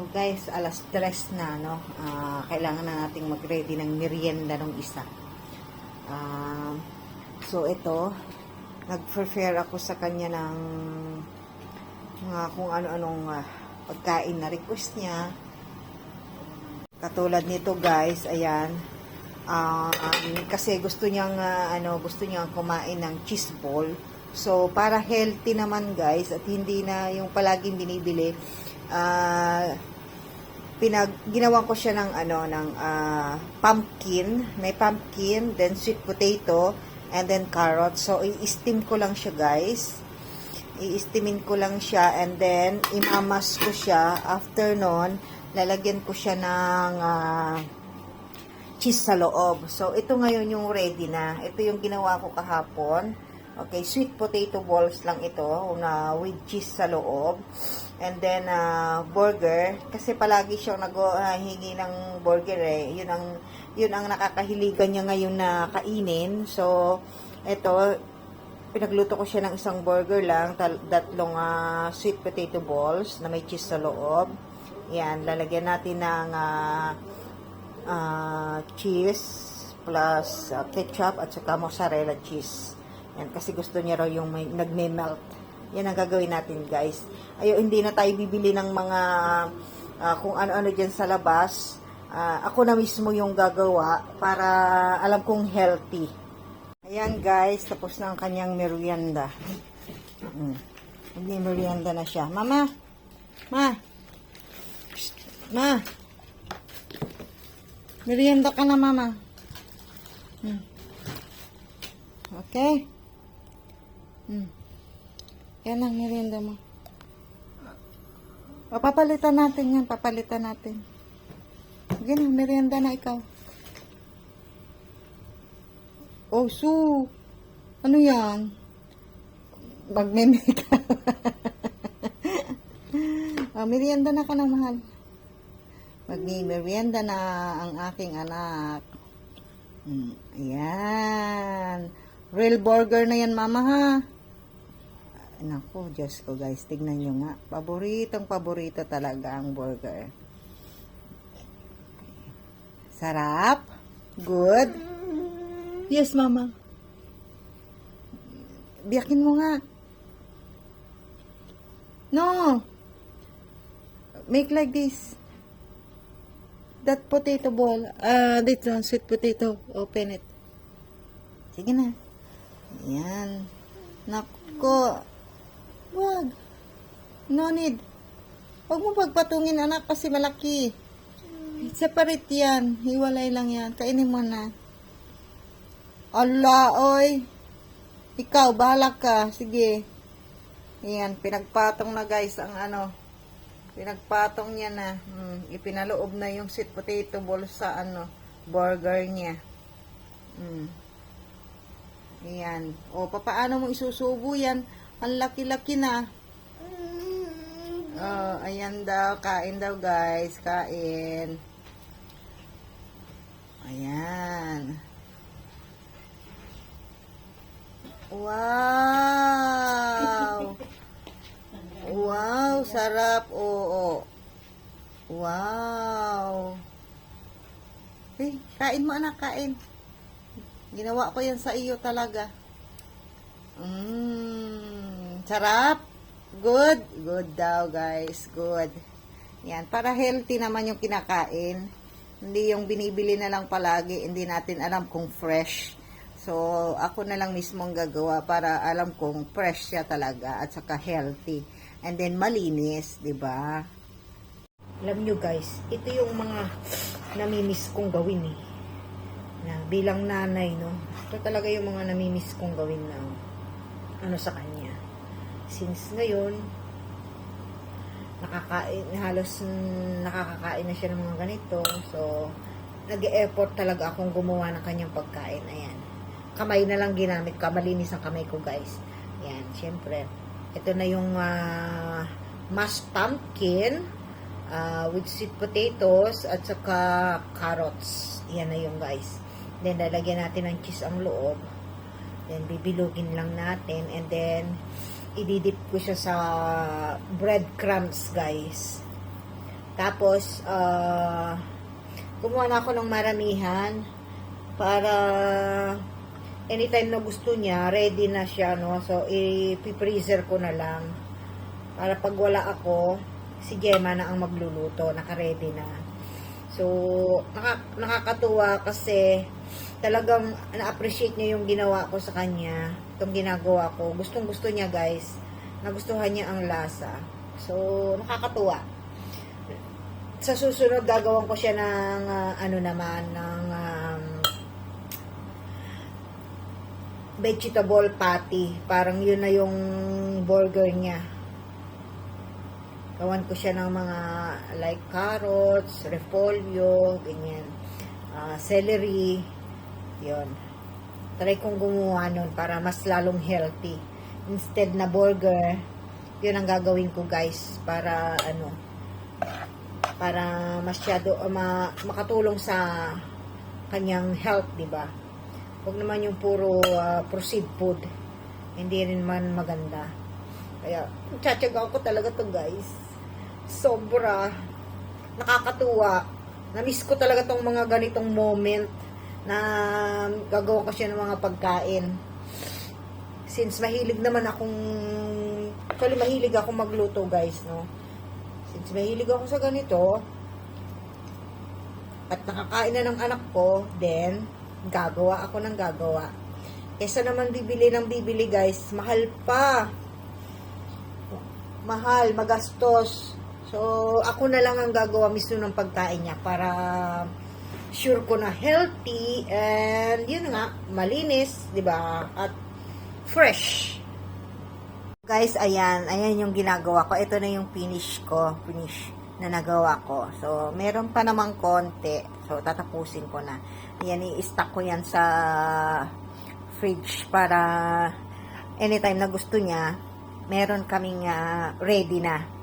So guys, alas tres na, no? Ah, kailangan na nating mag-ready ng merienda ng isa. Ah, so ito, nag-prepare ako sa kanya ng mga kung ano-anong ah, pagkain na request niya. Katulad nito guys, ayan. Ah, um, kasi gusto niyang ah, ano, gusto niyang kumain ng cheese ball. So para healthy naman guys at hindi na yung palaging binibili ah pinag ginawan ko siya ng ano ng ah, pumpkin, may pumpkin, then sweet potato, and then carrot. So i-steam ko lang siya, guys. I-steamin ko lang siya and then imamas ko siya. After nun, lalagyan ko siya ng ah, cheese sa loob. So ito ngayon yung ready na. Ito yung ginawa ko kahapon. Okay, sweet potato balls lang ito na with cheese sa loob. And then uh, burger kasi palagi siyang naghihingi ng burger eh. 'Yun ang 'yun ang nakakahiligan niya ngayon na kainin. So ito pinagluto ko siya ng isang burger lang, tatlong ah, sweet potato balls na may cheese sa loob. Yan, lalagyan natin ng ah, ah, cheese plus ah, ketchup at saka mozzarella cheese. Yan, kasi gusto niya raw yung may, nagme-melt. Yan ang gagawin natin, guys. Ayo, hindi na tayo bibili ng mga ah, kung ano-ano dyan sa labas. Ah, ako na mismo yung gagawa para alam kong healthy. Ayan, guys. Tapos na ang kanyang merienda. Mm. Hindi merienda na siya. Mama! Ma! Ma! Merienda ka na, mama. Hmm. Okay? Hmm. Yan ang merienda mo. O, papalitan natin yan. Papalitan natin. Ganun, merienda na ikaw. Oh, Su. Ano yan? Magme-makeup. oh, merienda na ka na, mahal. Magmi-merienda na ang aking anak. Mm, ayan. Real burger na yan, mama, ha? Naku, Diyos ko, guys. Tignan nyo nga. Paboritong paborito talaga ang burger. Sarap? Good? Yes, mama. Biyakin mo nga. No. Make like this. That potato ball. Ah, uh, one, sweet potato. Open it. Sige na. Yan. Nako. No need. Huwag mo pagpatungin anak kasi malaki. Separate yan. Hiwalay lang yan. Kainin mo na. Allah, oy. Ikaw, bahala ka. Sige. Yan, pinagpatong na guys ang ano. Pinagpatong niya na. Hmm, ipinaloob na yung sweet potato ball sa ano, burger niya. Hmm. Yan. O, papaano mo isusubo yan? Ang laki-laki na. Oh, ayan daw. Kain daw, guys. Kain. Ayan. Wow! Wow, sarap. Oo. Wow. Eh, kain mo anak, kain. Ginawa ko yan sa iyo talaga. Mmm, sarap. Good. Good daw, guys. Good. Yan, para healthy naman yung kinakain. Hindi yung binibili na lang palagi, hindi natin alam kung fresh. So, ako na lang mismo ang gagawa para alam kung fresh siya talaga at saka healthy. And then malinis, 'di ba? Alam nyo guys, ito yung mga namimiss kong gawin eh. Na bilang nanay, no. Ito talaga yung mga namimiss kong gawin na ano sa kanya. Since ngayon, nakakain, halos nakakakain na siya ng mga ganito. So, nag-e-effort talaga akong gumawa ng kanyang pagkain. Ayan. Kamay na lang ginamit ko. Malinis ang kamay ko, guys. Yan, syempre. Ito na yung uh, mashed pumpkin uh, with sweet potatoes at saka carrots. Yan na yung guys. Then, lalagyan natin ng cheese ang loob. Then, bibilugin lang natin. And then, ididip ko siya sa breadcrumbs, guys. Tapos, ah, kumuha na ako ng maramihan para anytime na gusto niya, ready na siya, no? So, i-freezer ko na lang. Para pag wala ako, si Gemma na ang magluluto, naka-ready na. So, naka, nakakatuwa kasi talagang na-appreciate niya yung ginawa ko sa kanya. Itong ginagawa ko. Gustong gusto niya guys. Nagustuhan niya ang lasa. So, nakakatuwa. Sa susunod, gagawan ko siya ng ah, ano naman, ng um, vegetable patty. Parang yun na yung burger niya. Gawan ko siya ng mga like carrots, repolyo, ganyan. Ah, celery, yun. Try kong gumawa nun para mas lalong healthy. Instead na burger, yun ang gagawin ko guys para ano para masyado uh, ma, makatulong sa kanyang health, di ba? Huwag naman yung puro uh, processed food. Hindi rin man maganda. Kaya, tsatsaga ko talaga to guys. Sobra. Nakakatuwa. Na-miss ko talaga tong mga ganitong moment na gagawa ko siya ng mga pagkain. Since mahilig naman akong actually mahilig ako magluto guys, no? Since mahilig ako sa ganito at nakakain na ng anak ko, then gagawa ako ng gagawa. Kesa naman bibili ng bibili guys, mahal pa. Mahal, magastos. So, ako na lang ang gagawa mismo ng pagkain niya para sure ko na healthy and yun nga, malinis, 'di ba? At fresh. Guys, ayan, ayan yung ginagawa ko. Ito na yung finish ko, finish na nagawa ko. So, meron pa namang konti. So, tatapusin ko na. Yan, i-stack ko yan sa fridge para anytime na gusto niya, meron kaming ah, ready na.